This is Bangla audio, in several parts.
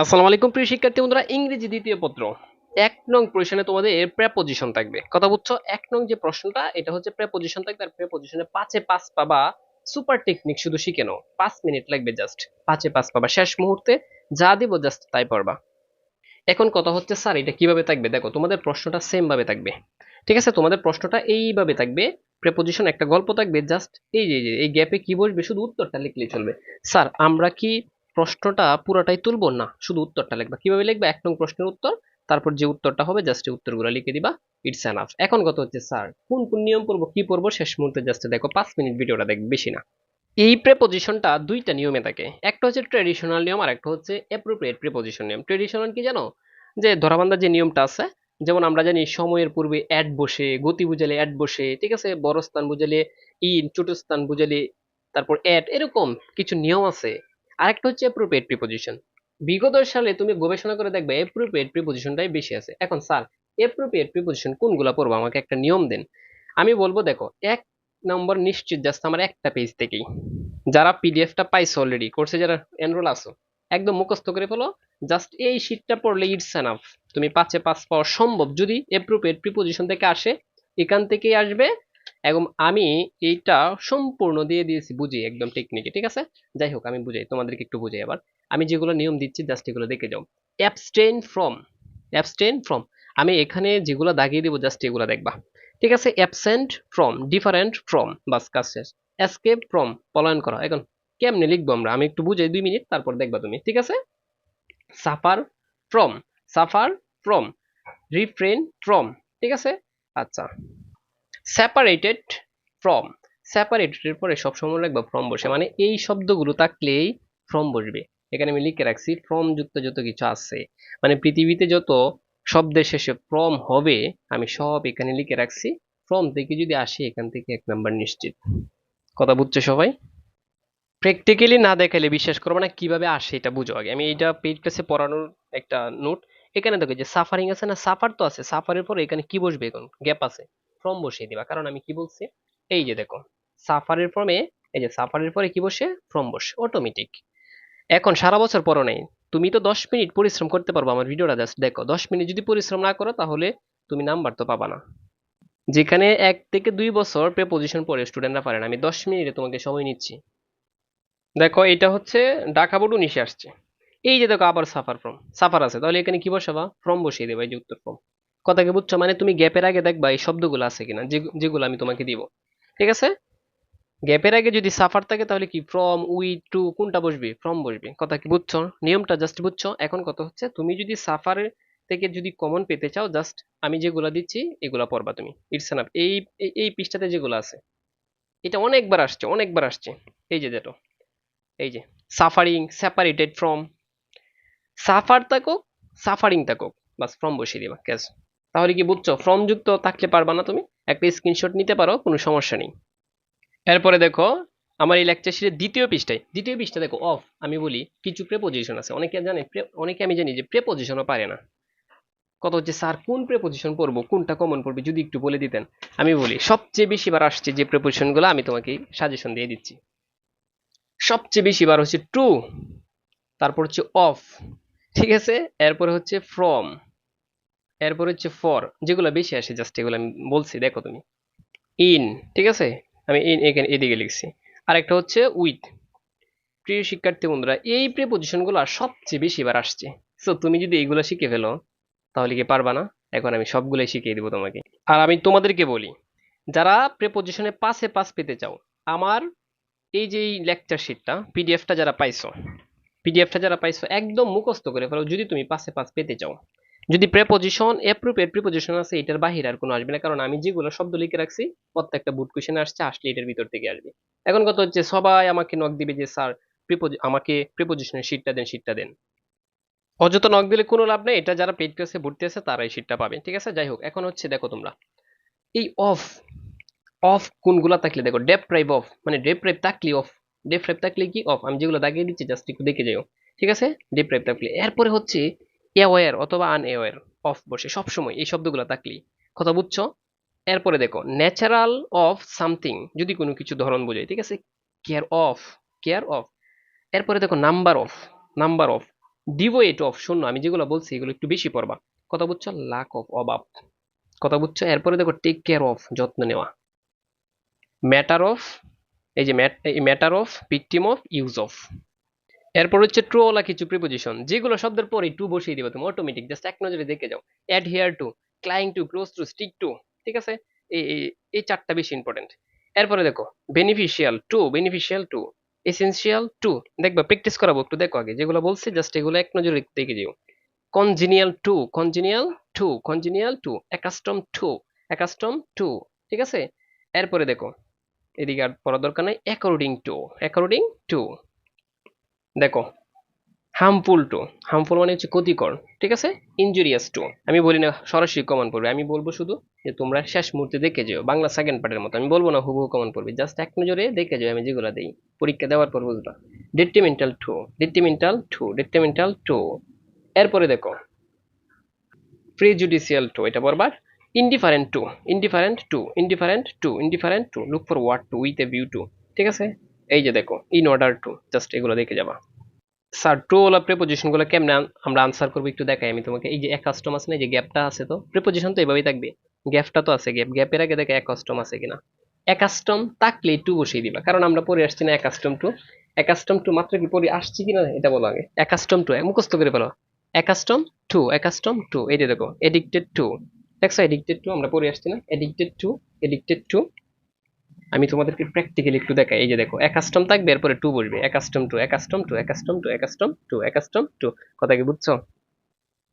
আসসালামু আলাইকুম, প্রিয় শিক্ষার্থী বন্ধুরা। ইংরেজি দ্বিতীয় পত্র। এক নং প্রশ্নে তোমাদের প্রেপোজিশন থাকবে। কথা বুঝছ? এক নং যে প্রশ্নটা, এটা হচ্ছে প্রেপোজিশন থাকবে। আর প্রেপোজিশনে পাঁচে পাঁচ পাবা সুপার টেকনিক শুধু শিখে নাও। পাঁচ মিনিট লাগবে জাস্ট পাঁচে পাঁচ পাবা। শেষ মুহূর্তে যা দিব জাস্ট তাই পড়বা। এখন কথা হচ্ছে, স্যার, এটা কীভাবে থাকবে? দেখো, তোমাদের প্রশ্নটা সেম ভাবে থাকবে। ঠিক আছে? তোমাদের প্রশ্নটা এইভাবে থাকবে। প্রেপোজিশন একটা গল্প থাকবে জাস্ট এই যে, এই গ্যাপে কি বসবে? শুধু উত্তরটা লিখলেই চলবে। স্যার, আমরা কি প্রশ্নটা পুরোটাই তুলবো না, শুধু উত্তরটা লিখবা। কীভাবে লিখবা? এক নং প্রশ্নের উত্তর, তারপর যে উত্তরটা হবে জাস্ট উত্তরগুলো লিখে দিবা ইটস এনাফ এখন কত হচ্ছে স্যার কোন কোন নিয়ম পড়ব, কি পড়ব? শেষ মুহূর্তে জাস্ট দেখো, পাঁচ মিনিট ভিডিওটা দেখ বেশি না। এই প্রেপোজিশনটা দুইটা নিয়মে থাকে। একটা হচ্ছে ট্রেডিশনাল নিয়ম আর একটা হচ্ছে অ্যাপ্রোপ্রিয়েট প্রেপোজিশন নিয়ম। ট্রেডিশনাল কি জানো? যে ধরাবান্ধা যে নিয়মটা আছে, যেমন আমরা জানি সময়ের পূর্বে অ্যাড বসে, গতি বুঝালে অ্যাড বসে, ঠিক আছে? বড় স্থান বুঝালে ইন ছোট স্থান বুঝালে তারপর অ্যাড এরকম কিছু নিয়ম আছে। আরেকটা হচ্ছে অ্যাপ্রোপ্রিয়েট প্রিপোজিশন বিগত সালে তুমি গবেষণা করে দেখবে অ্যাপ্রোপ্রিয়েট প্রিপোজিশনটাই বেশি আছে। এখন স্যার অ্যাপ্রোপ্রিয়েট প্রিপোজিশন কোনগুলো পড়ব? আমাকে একটা নিয়ম দেন। আমি বলব, দেখো, এক নম্বর নিশ্চিত জাস্ট আমার একটা পেজ থেকেই। যারা পিডিএফটা পাইছো অলরেডি কোর্সে যারা এনরোল আছো, একদম মুখস্থ করে ফেলো। জাস্ট এই শীটটা পড়লে ইটস এনাফ তুমি পাঁচে পাঁচ পাওয়া সম্ভব। যদি অ্যাপ্রোপ্রিয়েট প্রিপোজিশন থেকে আসে, এখান থেকেই আসবে। এবং আমি এইটা সম্পূর্ণ দিয়ে দিয়েছি বুঝি একদম টেকনিকে ঠিক আছে? যাই হোক, আমি বুঝাই, তোমাদেরকে একটু বুঝাই আবার। আমি যেগুলো নিয়ম দিচ্ছি জাস্ট এগুলো দেখে যাও। অ্যাবস্টেন ফ্রম অ্যাবস্টেন ফ্রম আমি এখানে যেগুলো দাগিয়ে দিব জাস্ট এগুলো দেখবা। ঠিক আছে? অ্যাবসেন্ট ফ্রম ডিফারেন্ট ফ্রম বাস কাজ শেষ। এসকেপ ফ্রম পলায়ন করা। এখন কেমনে লিখব আমরা? আমি একটু বুঝাই দুই মিনিট, তারপর দেখবা তুমি, ঠিক আছে? Suffer from suffer from refrain from ঠিক আছে? আচ্ছা। সেপারেটেড ফ্রম সেপারেটেড এর পরে সবসময় লাগবে ফ্রম বসে মানে এই শব্দগুলো থাকলেই ফ্রম বসবে। এখানে আমি লিখে রাখছি ফ্রম যুক্ত যত কিছু আছে মানে পৃথিবীতে যত শব্দের শেষে ফ্রম হবে, আমি সব এখানে লিখে রাখছি ফ্রম থেকে যদি আসে, এখান থেকে এক নাম্বার নিশ্চিত। কথা বুঝছে সবাই? প্র্যাকটিক্যালি না দেখালে বিশ্বাস করব না, কীভাবে আসে এটা বুঝো আগে। আমি এইটা পেজ ক্লাসে পড়ানোর একটা নোট এখানে দেখো যে সাফারিং আছে না সাফার তো আছে সাফারের পরে এখানে কি বসবে এখন? গ্যাপ আছে। ফ্রম বসিয়ে দিবা। কারণ আমি কি বলছি? এই যে দেখো, সাফারের ফর্মে এই যে সাফারের পরে কি বসে? ফ্রম বসে অটোমেটিক এখন সারা বছর পরও নেই। তুমি তো দশ মিনিট পরিশ্রম করতে পারব আমার ভিডিওটা জাস্ট দেখো। দশ মিনিট যদি পরিশ্রম না করো, তাহলে তুমি নাম্বার তো পাবা না। যেখানে এক থেকে দুই বছর প্রেপোজিশন পড়ে স্টুডেন্টরা পারে না। আমি দশ মিনিটে তোমাকে সময় নিচ্ছি। দেখো, এটা হচ্ছে ঢাকা বোর্ড উনিশে আসছে। এই যে দেখো, আবার সাফার ফ্রম সাফার আছে। তাহলে এখানে কি বসাবা? ফ্রম বসিয়ে দেবা, এই যে উত্তর ফ্রম কথা কি বুঝছ? মানে তুমি গ্যাপের আগে দেখবা এই শব্দগুলো আছে কিনা যেগুলো আমি তোমাকে দিব। ঠিক আছে? গ্যাপের আগে যদি সাফার থাকে তাহলে কি? ফ্রম উই টু কোনটা বসবে? ফ্রম বসবে। কথা কি বুঝছ? নিয়মটা জাস্ট বুঝছ? এখন কথা হচ্ছে, তুমি যদি সাফারের থেকে যদি কমন পেতে চাও জাস্ট আমি যেগুলো দিচ্ছি, এগুলা পড়বা তুমি। ইটস এনাফ এই এই- পৃষ্ঠাতে যেগুলো আছে। এটা অনেকবার আসছে অনেকবার আসছে। এই যে যেটা এই যে সাফারিং সেপারেটেড ফ্রম সাফার থাকুক সাফারিং থাকুক। বাস ফ্রম বসিয়ে দিবা। ক্যাশ তাহলে কি বুঝছ? ফ্রম যুক্ত থাকলে পারবা না তুমি? একটা স্ক্রিনশট নিতে পারো, কোনো সমস্যা নেই। এরপরে দেখো, আমার এই লেকচার শিটের দ্বিতীয় পৃষ্ঠায়, দ্বিতীয় পৃষ্ঠা দেখো অফ আমি বলি, কিছু প্রেপোজিশন আছে। অনেকে জানে অনেকে আমি জানি যে প্রেপোজিশনও পারে না। কত হচ্ছে, স্যার, কোন প্রেপোজিশন পড়ব কোনটা কমন পড়বে যদি একটু বলে দিতেন। আমি বলি, সবচেয়ে বেশি বার আসছে যে প্রেপোজিশনগুলো আমি তোমাকে সাজেশন দিয়ে দিচ্ছি। সবচেয়ে বেশি বার হচ্ছে ট্রু তারপর হচ্ছে অফ ঠিক আছে? এরপরে হচ্ছে ফ্রম এরপর হচ্ছে ফর যেগুলো বেশি আসে জাস্ট এগুলো আমি বলছি, দেখো তুমি। ইন ঠিক আছে? আমি ইন এখানে এদিকে লিখছি। আরেকটা হচ্ছে উইথ প্রিয় শিক্ষার্থী বন্ধুরা, এই প্রিপোজিশনগুলো সবচেয়ে বেশি বার আসছে। সো তুমি যদি এইগুলো শিখে ফেলো, তাহলে কি পারবা না? এখন আমি সবগুলোই শিখিয়ে দিব তোমাকে। আর আমি তোমাদেরকে বলি, যারা প্রেপোজিশনে পাশে পাস পেতে চাও, আমার এই যে লেকচার শিটটা পিডিএফটা যারা পাইছো পিডিএফটা যারা পাইছো, একদম মুখস্থ করে ফেলো, যদি তুমি পাশে পাস পেতে চাও। যদি প্রেপোজিশন অ্যাপ্রোপ্রিয়েট প্রিপোজিশন আছে, এটার বাহিরে আর কোনো আসবে না। কারণ আমি যেগুলো শব্দ লিখে রাখছি, প্রত্যেকটা বুট কোশ্চেন আসছে, আসলে এটার ভিতর থেকে আসবে। এখন কথা হচ্ছে, সবাই আমাকে নক দিবে যে, স্যার আমাকে প্রিপোজিশনের শিটটা দেন শিটটা দেন। অযথা নক দিলে কোনো লাভ নেই, এটা যারা পেড ক্লাসে ভর্তি আছে, তারাই শিটটা পাবে। ঠিক আছে? যাই হোক, এখন হচ্ছে দেখো তোমরা। এই অফ অফ কোনগুলো থাকলে দেখো ডেপ প্রাইভ অফ মানে ডেপ প্রাইভ থাকলে অফ ডেপ প্রাইভ থাকলে কি অফ আমি যেগুলো দাগিয়ে দিচ্ছি জাস্ট একটু দেখে যাও ঠিক আছে? ডেপ প্রাইভ থাকলে। এরপরে হচ্ছে অ্যাওয়ার অথবা আন অ্যাওয়ার অফ বসে, সবসময় এই শব্দগুলো থাকলেই। কথা বুঝছ? এরপরে দেখো ন্যাচারাল অফ সামথিং যদি কোনো কিছু ধরন বোঝায় ঠিক আছে? কেয়ার অফ কেয়ার অফ এরপরে দেখো number of number of devoid of শূন্য, আমি যেগুলো বলছি, এগুলো একটু বেশি পড়বা। কথা বুঝছ? লাক অফ অভাব। কথা বুঝছ? এরপরে দেখো টেক কেয়ার অফ যত্ন নেওয়া। ম্যাটার অফ এই যে matter of victim of use of এরপর হচ্ছে ট্রু ট্রোলা কিছু প্রিপোজিশন যেগুলো শব্দের পরে টু বসিয়ে দিবে, তুমি অটোমেটিক জাস্ট এক নজরে দেখে যাও। Adhere to cling to close to stick to ঠিক আছে? এই, এই- চারটা বেশি ইম্পর্টেন্ট এরপরে দেখো beneficial to beneficial to essential to দেখবা প্র্যাকটিস করাবো একটু, দেখো আগে, যেগুলো বলছি জাস্ট এগুলো এক নজরে দেখে যেও। Congenial to congenial to congenial to accustom to accustom to ঠিক আছে? এরপরে দেখো, এদিকে আর পড়ার দরকার নাই অ্যাকর্ডিং টু অ্যাকর্ডিং টু দেখো হার্মফুল টু হার্মফুল মানে হচ্ছে ক্ষতিকর, ঠিক আছে? ইনজুরিয়াস টু আমি বলি না সরাসরি কমন পড়বে আমি বলব শুধু যে তোমরা শেষ মুহূর্তে দেখে যেও, বাংলা সেকেন্ড পার্টের মতো, আমি বলব না হুবহু কমন পড়বে জাস্ট এক নজরে দেখে যাও, আমি যেগুলো দিই, পরীক্ষা দেওয়ার পর বুঝবা। Detrimental to detrimental to detrimental to এরপরে দেখো প্রিজুডিশিয়াল টু এটা বরবার indifferent to indifferent to indifferent to indifferent to look forward to with a view to ঠিক আছে? এই যে দেখো ইন অর্ডার টু জাস্ট এগুলো দেখে যাবা। স্যার টু ওলা প্রিপোজিশনগুলো কেমনে আমরা আনসার করব একটু দেখাই আমি তোমাকে। এই যে এক কাস্টম আছে না, এই যে গ্যাপটা আছে তো প্রিপোজিশন তো এভাবেই থাকবে। গ্যাপটা তো আছে গ্যাপ গ্যাপের আগে দেখে এক কাস্টম আছে কিনা। এক কাস্টম থাকলে টু বসিয়ে দিবা, কারণ আমরা পরে আসছি না accustom to accustom to মাত্র কি পরে আসছি কিনা, এটা বলো আগে। এক কাস্টম টু মুখস্থ করে ফেলো। Accustom to accustom to এই দেখো এডিক্টেড টু দেখছ এডিক্টেড টু আমরা পরে আসছি না এডিক্টেড টু এডিক্টেড টু আমি তোমাদেরকে প্র্যাকটিক্যালি একটু দেখাই। এই যে দেখো একাস্টম থাকবে, এরপরে টু বসবে। Accustom to accustom to accustom to accustom to accustom to কথা কি বুঝছ?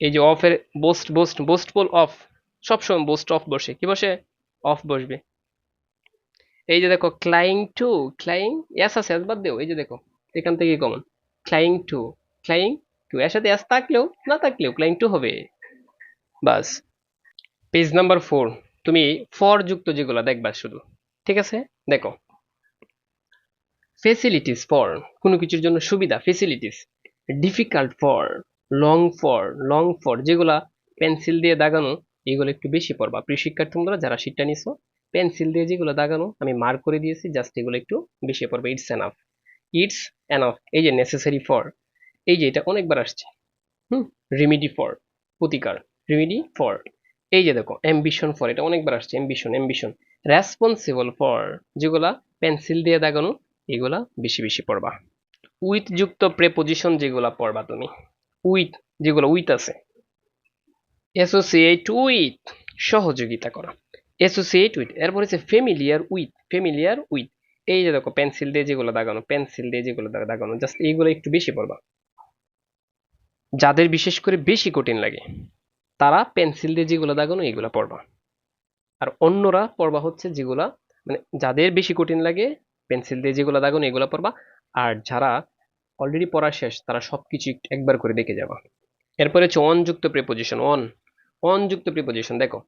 এই যে অফের বোস্ট বোস্ট বোস্ট পোল অফ সবসময় বোস্ট অফ বসে। কি বসে? অফ বসবে। এই যে দেখো ক্লাইং টু ক্লাইং এস আছে এস বাদ দেও। এই যে দেখো, এখান থেকে common cling to cling to এর সাথে এস থাকলেও, না থাকলেও ক্লাইং টু হবে। বাস। পেজ নাম্বার ফোর তুমি ফর যুক্ত যেগুলো দেখবা শুধু। ঠিক আছে? দেখো। ফেসিলিটিস ফর কোনো কিছুর জন্য সুবিধা। Facilities difficult for long for long for যেগুলা পেন্সিল দিয়ে দাগানো, এগুলো একটু বেশি পড়বা। প্রিয় শিক্ষার্থী তোমরা যারা শীটটা নিছো পেন্সিল দিয়ে যেগুলো দাগানো, আমি মার্ক করে দিয়েছি জাস্ট এগুলো একটু বেশি পড়বে। ইটস এনাফ ইটস এনাফ এই যে নেসেসারি ফর এই যে এটা অনেকবার আসছে। হুম? রিমিডি ফর প্রতিকার। রিমিডি ফর এই যে দেখো অ্যাম্বিশন ফর এটা অনেকবার আসছে অ্যাম্বিশন অ্যাম্বিশন রেসপন্সিবল ফর যেগুলা পেন্সিল দিয়ে দাগানো এগুলা বেশি বেশি পড়বা। উইথ যুক্ত প্রেপোজিশন যেগুলা পড়বা তুমি উইথ যেগুলো উইথ আছে অ্যাসোসিয়েট উইথ সহযোগিতা করা অ্যাসোসিয়েট উইথ এরপর হচ্ছে ফ্যামিলিয়ার উইথ ফ্যামিলিয়ার উইথ এই যে দেখো পেন্সিল দিয়ে যেগুলো দাগানো পেন্সিল দিয়ে যেগুলো দাগানো জাস্ট এইগুলো একটু বেশি পড়বা। যাদের বিশেষ করে বেশি কঠিন লাগে তারা পেন্সিল দিয়ে যেগুলো দাগানো, এগুলো পড়বা। আর অন্যরা পড়বা হচ্ছে যেগুলা মানে যাদের বেশি কঠিন লাগে, পেন্সিল দিয়ে যেগুলো দাগানো, এগুলো পড়বা। আর যারা অলরেডি পড়া শেষ, তারা সবকিছু একটু একবার করে দেখে যাবা। এরপরে হচ্ছে অনযুক্ত প্রিপোজিশন অন অনযুক্ত প্রিপোজিশন দেখো।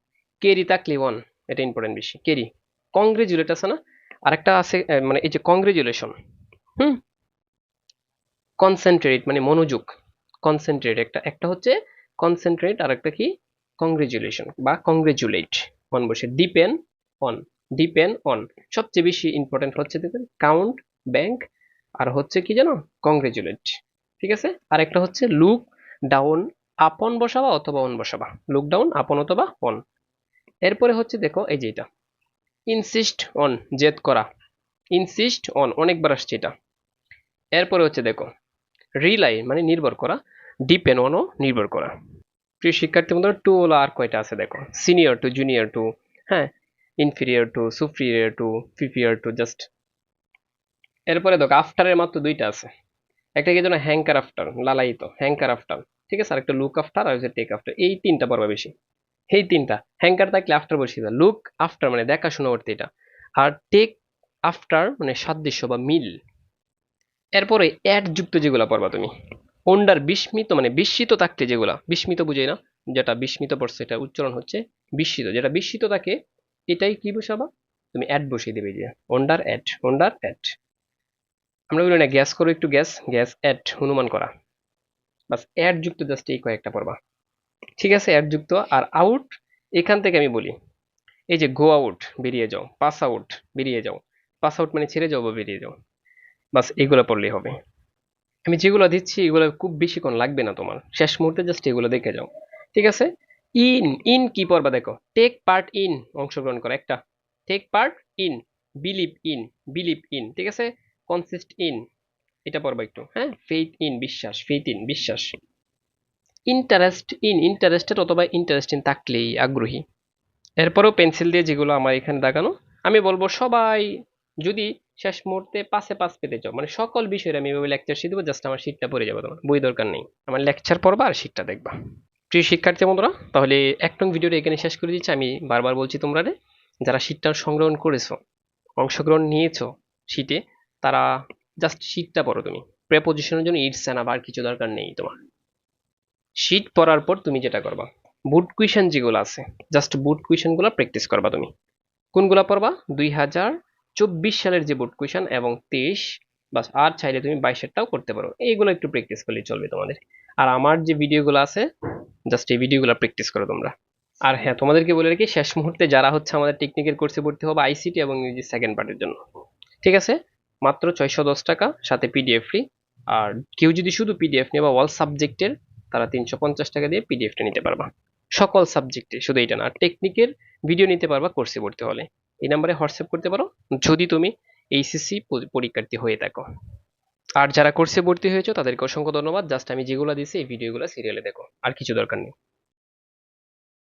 কেরি থাকলে অন এটা ইম্পর্টেন্ট বেশি। কেরি কংগ্রেচুলেট আছে না? আরেকটা আছে মানে এই যে কংগ্রেচুলেশন হুম? কনসেন্ট্রেট মানে মনোযোগ। কনসেন্ট্রেট একটা একটা হচ্ছে কনসেন্ট্রেট আর একটা কি? কংগ্রেচুলেশন বা কংগ্রেচুলেট অন বসে ডিপেন অন ডিপেন্ড অন সবচেয়ে বেশি ইম্পর্টেন্ট হচ্ছে দেখবেন কাউন্ট ব্যাংক আর হচ্ছে কি জানো? কংগ্রেচুলেট ঠিক আছে? আর একটা হচ্ছে লুক ডাউন আপন বসাবা অথবা অন বসাবা। লুক ডাউন আপন অথবা অন এরপরে হচ্ছে দেখো এই যে এটা। ইনসিস্ট অন জেদ করা। ইনসিস্ট অন অনেকবার আসছে এটা। এরপরে হচ্ছে দেখো রিলাই মানে নির্ভর করা ডিপেন্ড অনও নির্ভর করা। প্রিয় শিক্ষার্থী বন্ধুরা টু হলো আর কয়টা আছে দেখো? সিনিয়র টু জুনিয়র টু হ্যাঁ? ইনফিরিয়র টু সুপ্রিয়র টু ফিফিয়ার টু জাস্ট এরপরে দেখো আফটারের মাত্র দুইটা আছে। একটা কি যেন হ্যাঙ্কার আফটার লালায়িত হ্যাঙ্কার আফটার ঠিক আছে? আর একটা লুক আফটার আর হচ্ছে টেক আফটার এই তিনটা পড়বা বেশি। এই তিনটা হ্যাঙ্কার থাকলে আফটার বসিয়ে দাও লুক আফটার মানে দেখাশোনা করতে এটা। আর টেক আফটার মানে সাদৃশ্য বা মিল। এরপরে অ্যাড যুক্ত যেগুলা পড়বা তুমি। অন্ডার বিস্মিত মানে বিস্মিত থাকতে যেগুলা, বিস্মিত বুঝে না, যেটা বিস্মিত পড়ছে, এটা উচ্চারণ হচ্ছে বিস্মিত। যেটা বিস্মিত থাকে এটাই কি বসাবা? তুমি অ্যাড বসিয়ে দেবে যে অন্ডার অ্যাড অন্ডার অ্যাড আমরা বলি না, গ্যাস করো একটু গ্যাস গ্যাস অ্যাড অনুমান করা। বাস অ্যাড যুক্ত জাস্ট এই কয়েকটা পড়বা। ঠিক আছে অ্যাড যুক্ত, আর আউট এখান থেকে আমি বলি, এই যে গো আউট বেরিয়ে যাও পাস আউট বেরিয়ে যাও। পাস আউট মানে ছেড়ে যাও বা বেরিয়ে যাও। বাস এগুলো পড়লেই হবে। আমি যেগুলো দিচ্ছি, এগুলো খুব বেশিক্ষণ লাগবে না তোমার। শেষ মুহূর্তে জাস্ট এগুলো দেখে যাও। ঠিক আছে? ইন ইন কি পড়বা দেখো? টেক পার্ট ইন অংশগ্রহণ করো একটা। Take part in believe in believe in ঠিক আছে? কনসিস্ট ইন এটা পড়বা একটু হ্যাঁ? ফেইথ ইন বিশ্বাস ফেইথ ইন বিশ্বাস। ইন্টারেস্ট ইন ইন্টারেস্টেড অথবা ইন্টারেস্ট ইন থাকলেই আগ্রহী। এরপরেও পেন্সিল দিয়ে যেগুলো আমার এখানে দেখানো, আমি বলব সবাই, যদি শেষ মুহূর্তে পাশে পাস পেতে চাও। মানে সকল বিষয়ের আমি এভাবে লেকচার শিখে দেবো জাস্ট আমার শীটটা পড়ে যাবে তোমার বই দরকার নেই। আমার লেকচার পড়বা আর শীটটা দেখবা। প্রিয় শিক্ষার্থী বন্ধুরা তাহলে এক নং ভিডিওটা এখানে শেষ করে দিচ্ছি। আমি বারবার বলছি তোমরা রে, যারা শীটটা সংগ্রহণ করেছ অংশগ্রহণ নিয়েছো শীটে তারা জাস্ট শীটটা পড়ো তুমি। প্রেপোজিশনের জন্য ইটস অ্যান আবার কিছু দরকার নেই তোমার। শীট পড়ার পর তুমি যেটা করবা বুট কুইশন যেগুলো আছে জাস্ট বুট কুইশনগুলো প্র্যাকটিস করবা তুমি। কোনগুলা পড়বা? দুই হাজার চব্বিশ সালের যে বুট কুইশন এবং তেইশ, বাস আর চাইলে তুমি বাইশেরটাও করতে পারো। এইগুলো একটু প্র্যাকটিস করলে চলবে তোমাদের। আর আমার যে ভিডিওগুলো আছে জাস্ট এই ভিডিওগুলো প্র্যাকটিস করো তোমরা। আর হ্যাঁ তোমাদেরকে বলে রাখি, শেষ মুহূর্তে যারা হচ্ছে আমাদের টেকনিকের কোর্সে ভর্তি হবে আইসিটি এবং ইংরেজি সেকেন্ড পার্টের জন্য। ঠিক আছে? মাত্র ছয়শো দশ টাকা, সাথে পিডিএফ ফ্রি আর কেউ যদি শুধু পিডিএফ নিয়ে অল সাবজেক্টের তারা তিনশো পঞ্চাশ টাকা দিয়ে পিডিএফটা নিতে পারবা। সকল সাবজেক্টে শুধু এটা না টেকনিকের ভিডিও নিতে পারবা কোর্সে ভর্তি হলে। এই নাম্বারে হোয়াটসঅ্যাপ করতে পারো। যদি তুমি এইচএসসি পরীক্ষার্থী হয়ে থাকো। আর যারা কোর্সে ভর্তি হয়েছো, তাদেরকে অসংখ্য ধন্যবাদ। জাস্ট আমি যেগুলো দিয়েছি, এই ভিডিওগুলো সিরিয়ালে দেখো। আর কিছু দরকার নেই।